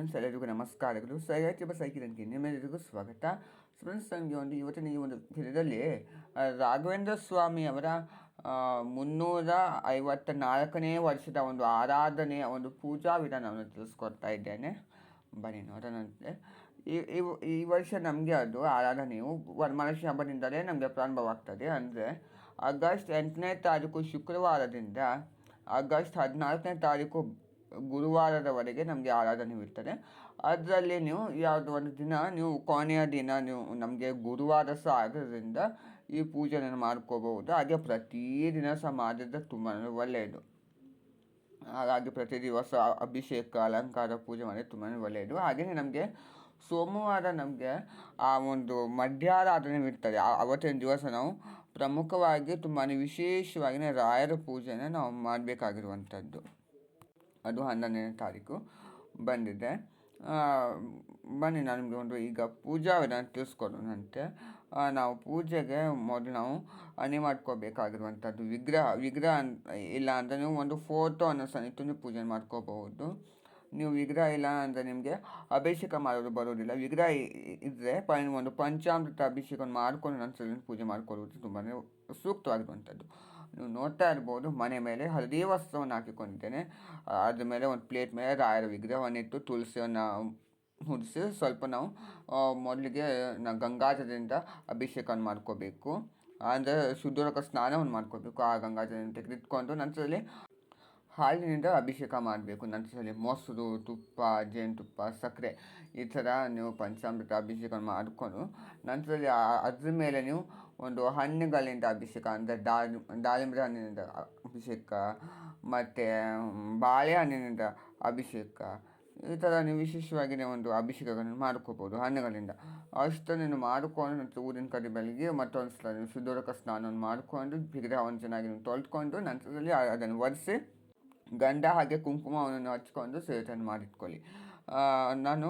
Friends, ಎಲ್ಲರಿಗೂ ನಮಸ್ಕಾರಗಳು. ಸೈರಾಚಿಬ ಸೈಕಿರನ್ಗೆ ನಿಮ್ಮೆಲ್ಲರಿಗೂ ಸ್ವಾಗತ. ಫ್ರೆಂಡ್ಸ್ ನನಗೆ ಒಂದು ಇವತ್ತಿನ ಈ ಒಂದು ದಿನದಲ್ಲಿ ರಾಘವೇಂದ್ರ ಸ್ವಾಮಿ ಅವರ ಮುನ್ನೂರ ಐವತ್ತ ನಾಲ್ಕನೇ ವರ್ಷದ ಒಂದು ಆರಾಧನೆಯ ಒಂದು ಪೂಜಾ ವಿಧಾನವನ್ನು ತಿಳಿಸ್ಕೊಡ್ತಾ ಇದ್ದೇನೆ. ಬನ್ನಿ ನೋಡೋಣಂತೆ ಈ, ಈ- ವರ್ಷ ನಮಗೆ ಅದು ಆರಾಧನೆಯು ವರಮಹಾಲಕ್ಷ್ಮಿ ಹಬ್ಬದಿಂದಲೇ ನಮಗೆ ಪ್ರಾರಂಭವಾಗ್ತದೆ. ಅಂದರೆ, ಆಗಸ್ಟ್ ಎಂಟನೇ ತಾರೀಕು ಶುಕ್ರವಾರದಿಂದ ಆಗಸ್ಟ್ ಹದಿನಾಲ್ಕನೇ ತಾರೀಕು ಗುರುವಾರದವರೆಗೆ ನಮಗೆ ಆರಾಧನೆ ಇರ್ತದೆ. ಅದರಲ್ಲಿ ನೀವು ಯಾವುದೋ ಒಂದು ದಿನ, ನೀವು ಕೊನೆಯ ದಿನ ನೀವು ನಮಗೆ ಗುರುವಾರ ಸಹ ಆಗೋದ್ರಿಂದ ಈ ಪೂಜೆಯನ್ನು ಮಾಡ್ಕೋಬಹುದು. ಹಾಗೆ ಪ್ರತಿದಿನ ಮಾಡಿದ್ರೆ ತುಂಬ ಒಳ್ಳೆಯದು. ಹಾಗಾಗಿ ಪ್ರತಿ ದಿವಸ ಅಭಿಷೇಕ, ಅಲಂಕಾರ, ಪೂಜೆ ಮಾಡಿ ತುಂಬಾ ಒಳ್ಳೆಯದು. ಹಾಗೆಯೇ ನಮಗೆ ಸೋಮವಾರ ನಮಗೆ ಆ ಒಂದು ಮಧ್ಯಾರಾಧನೆ ಇರ್ತದೆ. ಅವತ್ತಿನ ದಿವಸ ನಾವು ಪ್ರಮುಖವಾಗಿ ತುಂಬಾ ವಿಶೇಷವಾಗಿ ರಾಯರ ಪೂಜೆಯನ್ನು ನಾವು ಮಾಡಬೇಕಾಗಿರುವಂಥದ್ದು. ಅದು ಹನ್ನೊಂದನೇ ತಾರೀಕು ಬಂದಿದೆ. ಬನ್ನಿ ನಾನು ನಿಮಗೆ ಒಂದು ಈಗ ಪೂಜಾ ವಿಧಾನ ತಿಳಿಸ್ಕೊಡೋಣಂತೆ. ನಾವು ಪೂಜೆಗೆ ಮೊದಲು ನಾವು ಅನಿ ಮಾಡ್ಕೋಬೇಕಾಗಿರುವಂಥದ್ದು ವಿಗ್ರಹ ವಿಗ್ರಹ ಇಲ್ಲ ಅಂದರೆ ನೀವು ಒಂದು ಫೋಟೋನ ಸಹ ಇಟ್ಟು ನೀವು ಪೂಜೆ ಮಾಡ್ಕೋಬಹುದು. ನೀವು ವಿಗ್ರಹ ಇಲ್ಲ ಅಂದರೆ ನಿಮಗೆ ಅಭಿಷೇಕ ಮಾಡೋದು ಬರೋದಿಲ್ಲ. ವಿಗ್ರಹ ಇದ್ದರೆ ಪ ಒಂದು ಪಂಚಾಮೃತ ಅಭಿಷೇಕವನ್ನು ಮಾಡಿಕೊಂಡು ನಂತರ ಪೂಜೆ ಮಾಡ್ಕೊಳ್ಳುವುದು ತುಂಬಾ ಸೂಕ್ತವಾಗಿರುವಂಥದ್ದು. ನೀವು ನೋಡ್ತಾ ಇರ್ಬೋದು. ಮನೆ ಮೇಲೆ ಹಳದಿ ವಸ್ತ್ರವನ್ನು ಹಾಕಿಕೊಂಡಿದ್ದೇನೆ. ಅದ್ರ ಮೇಲೆ ಒಂದು ಪ್ಲೇಟ್ ಮೇಲೆ ರಾಯರ ವಿಗ್ರಹವನ್ನಿಟ್ಟು ತುಳಸಿಯನ್ನು ಮುಡಿಸಿ ಸ್ವಲ್ಪ ನಾವು ಮೊದಲಿಗೆ ನಾ, ಗಂಗಾಜಲದಿಂದ ಅಭಿಷೇಕವನ್ನು ಮಾಡ್ಕೋಬೇಕು. ಅಂದರೆ ಶುದ್ಧರಕ ಸ್ನಾನವನ್ನು ಮಾಡ್ಕೋಬೇಕು. ಆ ಗಂಗಾಜಲದಿಂದ ತೆಗೆದಿಟ್ಕೊಂಡು ನಂತರದಲ್ಲಿ ಹಾಲಿನಿಂದ ಅಭಿಷೇಕ ಮಾಡಬೇಕು. ನಂತರದಲ್ಲಿ ಮೊಸರು, ತುಪ್ಪ ಜೇನುತುಪ್ಪ ಸಕ್ಕರೆ ಈ ಥರ ನೀವು ಪಂಚಾಮೃತ ಅಭಿಷೇಕ ಮಾಡಿಕೊಂಡು ನಂತರದಲ್ಲಿ ಅದ್ರ ಮೇಲೆ ನೀವು ಒಂದು ಹಣ್ಣುಗಳಿಂದ ಅಭಿಷೇಕ, ಅಂದರೆ ದಾಳಿ ದಾಳಿಂಬೆ ಹಣ್ಣಿನಿಂದ ಅಭಿಷೇಕ, ಮತ್ತು ಬಾಳೆಹಣ್ಣಿನಿಂದ ಅಭಿಷೇಕ. ಈ ಥರ ನೀವು ವಿಶೇಷವಾಗಿ ನೀವು ಒಂದು ಅಭಿಷೇಕಗಳನ್ನು ಮಾಡ್ಕೋಬೋದು ಹಣ್ಣುಗಳಿಂದ. ಅಷ್ಟನ್ನು ಮಾಡಿಕೊಂಡು ಊರಿನ ಕಡೆ ಬೆಳಗ್ಗೆ ಮತ್ತೊಂದು ಸಲ ನೀವು ಶುದ್ಧೋದಕ ಸ್ನಾನವನ್ನು ಮಾಡಿಕೊಂಡು ವಿಗ್ರಹವನ್ನು ಚೆನ್ನಾಗಿ ನೀವು ತೊಳೆದುಕೊಂಡು ನಂತರದಲ್ಲಿ ಅದನ್ನು ಒರೆಸಿ ಗಂಧ ಹಾಗೆ ಕುಂಕುಮವನ್ನು ಹಚ್ಕೊಂಡು ಸೇತನ್ನು ಮಾಡಿಟ್ಕೊಳ್ಳಿ. ನಾನು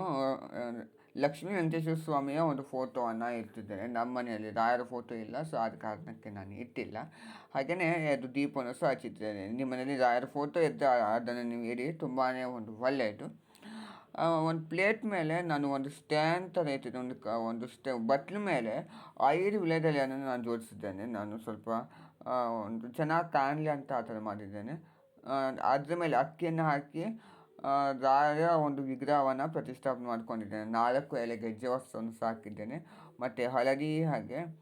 ಲಕ್ಷ್ಮೀ ವೆಂಕಟೇಶ್ವರ ಸ್ವಾಮಿಯ ಒಂದು ಫೋಟೋವನ್ನು ಇಟ್ಟಿದ್ದೇನೆ. ನಮ್ಮ ಮನೆಯಲ್ಲಿ ರಾಯರ ಫೋಟೋ ಇಲ್ಲ, ಸೊ ಆದ ಕಾರಣಕ್ಕೆ ನಾನು ಇಟ್ಟಿಲ್ಲ. ಹಾಗೆಯೇ ಅದು ದೀಪವನ್ನು ಸಹ ಹಚ್ಚಿದ್ದೇನೆ. ನಿಮ್ಮ ಮನೆಯಲ್ಲಿ ರಾಯರ ಫೋಟೋ ಇದ್ದ, ಅದನ್ನು ನೀವು ಇಡಿ ತುಂಬಾ ಒಂದು ಒಳ್ಳೆಯದು. ಒಂದು ಪ್ಲೇಟ್ ಮೇಲೆ ನಾನು ಒಂದು ಸ್ಟ್ಯಾಂಡ್ ಥರ ಇಟ್ಟಿದ್ದೆ. ಒಂದು ಕ, ಒಂದು ಸ್ಟೆ, ಬಟ್ಲ ಮೇಲೆ ಐದು ವಿಳೆದೆಲೆಯನ್ನು ನಾನು ಜೋಡಿಸಿದ್ದೇನೆ. ನಾನು ಸ್ವಲ್ಪ ಒಂದು ಚೆನ್ನಾಗಿ ಕಾಣಲಿ ಅಂತ ಆ ಥರ ಮಾಡಿದ್ದೇನೆ. ಅದ್ರ ಮೇಲೆ ಅಕ್ಕಿಯನ್ನು ಹಾಕಿ ರಾಯ ಒಂದು ವಿಗ್ರಹವನ್ನು ಪ್ರತಿಷ್ಠಾಪನೆ ಮಾಡ್ಕೊಂಡಿದ್ದೇನೆ. ನಾಲ್ಕು ಎಲೆ ಗೆಜ್ಜೆ ವಸ್ತುವನ್ನು ಸಾಕಿದ್ದೇನೆ. ಮತ್ತು ಹಳದಿ ಹಾಗೆ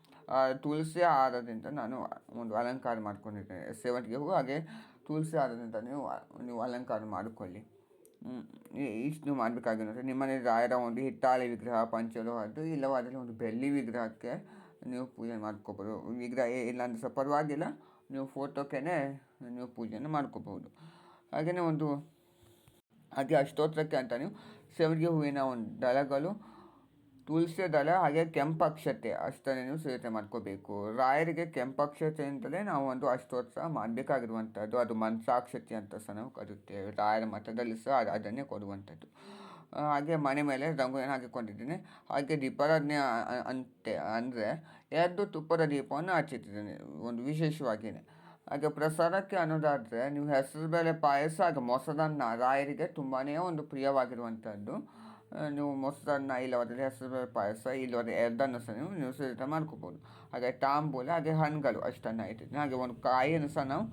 ತುಳಸಿ ಹಾರದಿಂದ ನಾನು ಒಂದು ಅಲಂಕಾರ ಮಾಡ್ಕೊಂಡಿದ್ದೇನೆ. ಸೇವಂತಿಗೆ ಹೂ ಹಾಗೆ ತುಳಸಿ ಹಾರದಿಂದ ನೀವು ನೀವು ಅಲಂಕಾರ ಮಾಡಿಕೊಳ್ಳಿ. ಇಷ್ಟು ಮಾಡಬೇಕಾಗಿರುತ್ತೆ ನಿಮ್ಮನೆ ರಾಯರ ಒಂದು ಹಿತ್ತಾಳೆ ವಿಗ್ರಹ ಪಂಚಲೋಹದ್ದು ಇಲ್ಲವಾದರೆ ಒಂದು ಬೆಳ್ಳಿ ವಿಗ್ರಹಕ್ಕೆ ನೀವು ಪೂಜೆ ಮಾಡ್ಕೋಬೋದು. ವಿಗ್ರಹ ಏ- ಇಲ್ಲ ಅಂದರೆ ಸಹ ಪರವಾಗಿಲ್ಲ, ನೀವು ಫೋಟೋಕ್ಕೆ ನೀವು ಪೂಜೆಯನ್ನು ಮಾಡ್ಕೋಬೋದು. ಹಾಗೆಯೇ ಒಂದು ಹಾಗೆ ಅಷ್ಟೋತ್ರಕ್ಕೆ ಅಂತ ನೀವು ಹೂವಿನ ಒಂದು ದಳಗಳು, ತುಳಸಿ ದಳ, ಹಾಗೆ ಕೆಂಪಕ್ಷತೆ ಅಷ್ಟನ್ನು ನೀವು ಸಿದ್ಧತೆ ಮಾಡ್ಕೋಬೇಕು. ರಾಯರಿಗೆ ಕೆಂಪಕ್ಷತೆ ಅಂತಲೇ ನಾವು ಒಂದು ಅಷ್ಟೋತ್ಸವ ಮಾಡಬೇಕಾಗಿರುವಂಥದ್ದು. ಅದು ಮನಸಾಕ್ಷತೆ ಅಂತ ಸಹ ನಾವು ಕರೆಯುತ್ತೇವೆ. ರಾಯರ ಮಠದಲ್ಲಿ ಸಹ ಅದು ಅದನ್ನೇ ಕೊಡುವಂಥದ್ದು. ಹಾಗೆ ಮನೆ ಮೇಲೆ ರಂಗೋಲಿಯನ್ನು ಹಾಕಿಕೊಂಡಿದ್ದೀನಿ. ಹಾಗೆ ದೀಪಾರಾಧನೆ ಅಂತೆ, ಅಂದರೆ ಎರಡು ತುಪ್ಪದ ದೀಪವನ್ನು ಹಚ್ಚಿಟ್ಟಿದ್ದೀನಿ. ಒಂದು ವಿಶೇಷವಾಗಿಯೇ. ಹಾಗೆ ಪ್ರಸಾದಕ್ಕೆ ಅನ್ನೋದಾದರೆ ನೀವು ಹೆಸರುಬೇಳೆ ಪಾಯಸ ಹಾಗೆ ಮೊಸರನ್ನ ರಾಯರಿಗೆ ತುಂಬಾ ಒಂದು ಪ್ರಿಯವಾಗಿರುವಂಥದ್ದು. ನೀವು ಮೊಸರನ್ನ ಇಲ್ಲವಾದರೆ ಹೆಸರುಬೇಳೆ ಪಾಯಸ, ಇಲ್ಲವಾದರೆ ಎರಡನ್ನು ಸಹ ನೀವು ನೀವು ಸಿದ್ಧತೆ ಮಾಡ್ಕೋಬೋದು. ಹಾಗೆ ತಾಂಬೂಲ, ಹಾಗೆ ಹಣ್ಣುಗಳು ಅಷ್ಟನ್ನು ಇಟ್ಟಿದ್ದೀನಿ ಹಾಗೆ ಒಂದು ಕಾಯಿಯನ್ನು ಸಹ ನಾವು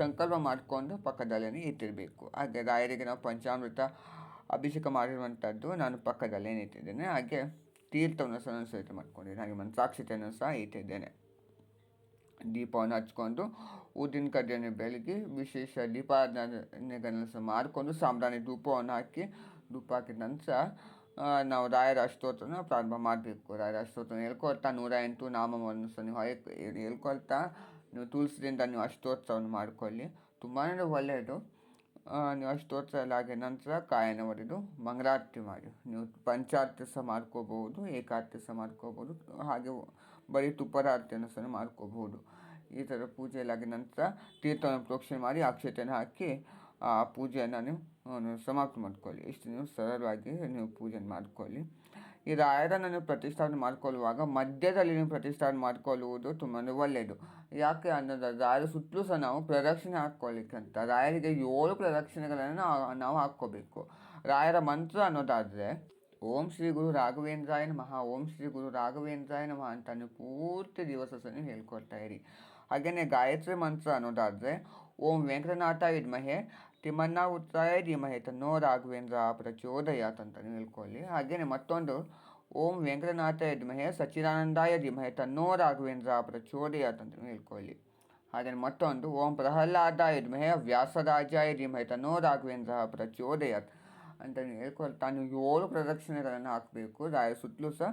ಸಂಕಲ್ಪ ಮಾಡಿಕೊಂಡು ಪಕ್ಕದಲ್ಲೇ ಇಟ್ಟಿರಬೇಕು. ಹಾಗೆ ರಾಯರಿಗೆ ನಾವು ಪಂಚಾಮೃತ ಅಭಿಷೇಕ ಮಾಡಿರುವಂಥದ್ದು ನಾನು ಪಕ್ಕದಲ್ಲೇ ಇಟ್ಟಿದ್ದೇನೆ. ಹಾಗೆ ತೀರ್ಥವನ್ನು ಸಹ ನಾನು ಸಿದ್ಧತೆ ಮಾಡ್ಕೊಂಡಿದ್ದೇನೆ. ಹಾಗೆ ಮನಸಾಕ್ಷತೆಯನ್ನು ಸಹ ಇಟ್ಟಿದ್ದೇನೆ. ದೀಪವನ್ನು ಹಚ್ಕೊಂಡು, ಊದಿನ ಕಡ್ಡಿಯನ್ನು ಬೆಳಗಿ, ವಿಶೇಷ ದೀಪಾರಾಧನೆಗಳನ್ನು ಸಹ ಮಾಡಿಕೊಂಡು, ಸಾಂಬ್ರಾಣಿ ಧೂಪವನ್ನು ಹಾಕಿ, ಧೂಪ ಹಾಕಿದ ನಂತರ ನಾವು ರಾಯರ ಅಷ್ಟೋತ್ರನ ಪ್ರಾರಂಭ ಮಾಡಬೇಕು. ರಾಯರ ಅಷ್ಟೋತ್ರ ಹೇಳ್ಕೊಳ್ತಾ, ನೂರ ಎಂಟು ನಾಮವನ್ನು ಸಹ ನೀವು ಹೇಳ್- ಹೇಳ್ಕೊಳ್ತಾ, ನೀವು ತುಳಸಿದಿಂದ ನೀವು ಅಷ್ಟೋತ್ಸವವನ್ನು ಮಾಡಿಕೊಳ್ಳಿ. ತುಂಬಾ ಒಳ್ಳೆಯದು. ನೀವು ಅಷ್ಟೋತ್ಸವ ನಂತರ ಕಾಯನ ಹೊಡೆದು ಮಂಗಳಾರತಿ ಮಾಡಿ. ನೀವು ಪಂಚಾರತಿ ಸಹ ಮಾಡ್ಕೋಬಹುದು, ಏಕಾರತಿ ಸಹ ಮಾಡ್ಕೋಬಹುದು. ಹಾಗೆ ಬರೀ ತುಪ್ಪದ ಆರತಿಯನ್ನು ಸಹ ಮಾಡ್ಕೋಬಹುದು ಈ ಥರ ಪೂಜೆ ಎಲ್ಲ ನಂತರ ತೀರ್ಥವನ್ನು ಪ್ರೋಕ್ಷಣೆ ಮಾಡಿ ಅಕ್ಷತೆಯನ್ನು ಹಾಕಿ, ಆ ಪೂಜೆಯನ್ನು ನೀವು ಸಮಾಪ್ತಿ ಮಾಡ್ಕೊಳ್ಳಿ. ಇಷ್ಟು ನೀವು ಸರಳವಾಗಿ ನೀವು ಪೂಜೆಯನ್ನು ಮಾಡ್ಕೊಳ್ಳಿ. ಈ ರಾಯರನ್ನು ನೀವು ಪ್ರತಿಷ್ಠಾಪನೆ ಮಾಡ್ಕೊಳ್ಳುವಾಗ ಮಧ್ಯದಲ್ಲಿ ನೀವು ಪ್ರತಿಷ್ಠಾಪನೆ ಮಾಡ್ಕೊಳ್ಳುವುದು ತುಂಬಾ ಒಳ್ಳೆಯದು. ಯಾಕೆ ಅನ್ನೋದು ರಾಯರ ಸುತ್ತಲೂ ಸಹ ನಾವು ಪ್ರದಕ್ಷಿಣೆ ಹಾಕ್ಕೊಳ್ಳಿಕ್ಕಂತ ರಾಯರಿಗೆ ಏಳು ಪ್ರದಕ್ಷಿಣೆಗಳನ್ನು ನಾವು ಹಾಕ್ಕೋಬೇಕು. ರಾಯರ ಮಂತ್ರ ಅನ್ನೋದಾದರೆ ಓಂ ಶ್ರೀ ಗುರು ರಾಘವೇಂದ್ರಾಯ ನಮಃ, ಓಂ ಶ್ರೀ ಗುರು ರಾಘವೇಂದ್ರಾಯ ನಮಃ ಅಂತ ಪೂರ್ತಿ ದಿವಸ ಸಹ ನೀವು ಹೇಳ್ಕೊಳ್ತಾ ಇರಿ. ಹಾಗೆಯೇ ಗಾಯತ್ರಿ ಮಂತ್ರ ಅನ್ನೋದಾದರೆ, ಓಂ ವೆಂಕಟನಾಥ ವಿದ್ಮಹೆ ತಿಮ್ಮಣ್ಣ ಉತ್ರಾಯ ಧೀಮಹೆ ತನ್ನೋ ರಾಘವೇಂದ್ರ ಪ್ರಚೋದಯಾತ್ ಅಂತ ಹೇಳ್ಕೊಳ್ಳಿ. ಹಾಗೆಯೇ ಮತ್ತೊಂದು, ಓಂ ವೆಂಕಟನಾಥ ವಿದ್ಮಹೆ ಸಚ್ಚಿದಾನಂದಾಯ ಧೀಮಹೆ ತನ್ನೋ ರಾಘವೇಂದ್ರ ಪ್ರಚೋದಯಾತ್ ಅಂತ ಹೇಳ್ಕೊಳ್ಳಿ. ಹಾಗೆ ಮತ್ತೊಂದು, ಓಂ ಪ್ರಹ್ಲಾದ ವಿದ್ಮಹೆ ವ್ಯಾಸರಾಜಾಯ ಧೀಮಹೆ ತನ್ನೋ ರಾಘವೇಂದ್ರ ಪ್ರಚೋದಯಾತ್ ಅಂತ ಹೇಳ್ಕೊಳ್ತಾ ನೀವು ಏಳು ಪ್ರದಕ್ಷಿಣೆಗಳನ್ನು ಹಾಕಬೇಕು. ರಾಯ ಸುತ್ತಲೂ ಸಹ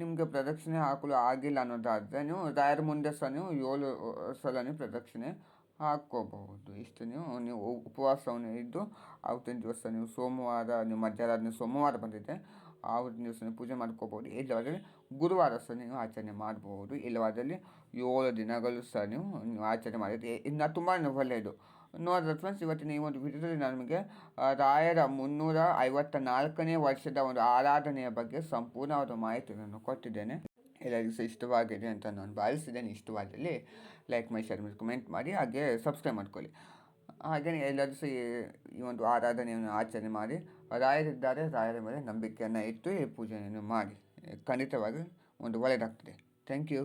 ನಿಮಗೆ ಪ್ರದಕ್ಷಿಣೆ ಹಾಕಲು ಆಗಿಲ್ಲ ಅನ್ನೋದಾದರೆ ನೀವು ರಾಯರ ಮುಂದೆ ಸಹ ನೀವು ಏಳು ಸಲ ನೀವು ಪ್ರದಕ್ಷಿಣೆ ಹಾಕ್ಕೋಬಹುದು. ಇಷ್ಟು ನೀವು ನೀವು ಉಪವಾಸವನ್ನು ಇದ್ದು ಆವತ್ತಿನ ದಿವಸ ನೀವು ಸೋಮವಾರ, ನೀವು ಮಧ್ಯರಾತ್ರಿ ಸೋಮವಾರ ಬಂದಿದೆ ಆವತ್ತಿನ ದಿವಸ ನೀವು ಪೂಜೆ ಮಾಡ್ಕೋಬೋದು ಇಲ್ಲವಾದರೆ ಗುರುವಾರ ಸಹ ನೀವು ಆಚರಣೆ ಮಾಡಬಹುದು ಇಲ್ಲವಾದಲ್ಲಿ ಏಳು ದಿನಗಳು ಸಹ ನೀವು ನೀವು ಆಚರಣೆ ಮಾಡಿದ್ರೆ, ಇನ್ನು ತುಂಬಾ ಒಳ್ಳೆಯದು. ನೋಡಿದ್ರೆ ಫ್ರೆಂಡ್ಸ್ ಇವತ್ತಿನ ಈ ಒಂದು ವಿಡಿಯೋದಲ್ಲಿ ನಮಗೆ ರಾಯರ ಮುನ್ನೂರ ಐವತ್ತ ನಾಲ್ಕನೇ ವರ್ಷದ ಒಂದು ಆರಾಧನೆಯ ಬಗ್ಗೆ ಸಂಪೂರ್ಣವಾದ ಮಾಹಿತಿಯನ್ನು ಕೊಟ್ಟಿದ್ದೇನೆ. ಎಲ್ಲರಿಗೂ ಸಹ ಇಷ್ಟವಾಗಿದೆ ಅಂತ ನಾನು ಭಾವಿಸಿದ್ದೇನೆ. ಇಷ್ಟವಾದಲ್ಲಿ ಲೈಕ್ ಮೈ ಶೇರ್ ಮಾಡಿ ಕಮೆಂಟ್ ಮಾಡಿ, ಹಾಗೆ ಸಬ್ಸ್ಕ್ರೈಬ್ ಮಾಡ್ಕೊಳ್ಳಿ. ಹಾಗೆಯೇ ಎಲ್ಲರೂ ಸಹ ಈ ಒಂದು ಆರಾಧನೆಯನ್ನು ಆಚರಣೆ ಮಾಡಿ, ರಾಯರಿದ್ದಾರೆ, ರಾಯರ ಮೇಲೆ ನಂಬಿಕೆಯನ್ನು ಇಟ್ಟು ಈ ಪೂಜೆಯನ್ನು ಮಾಡಿ. ಖಂಡಿತವಾಗಿ ಒಂದು ಒಳ್ಳೆಯದಾಗ್ತದೆ ಥ್ಯಾಂಕ್ ಯು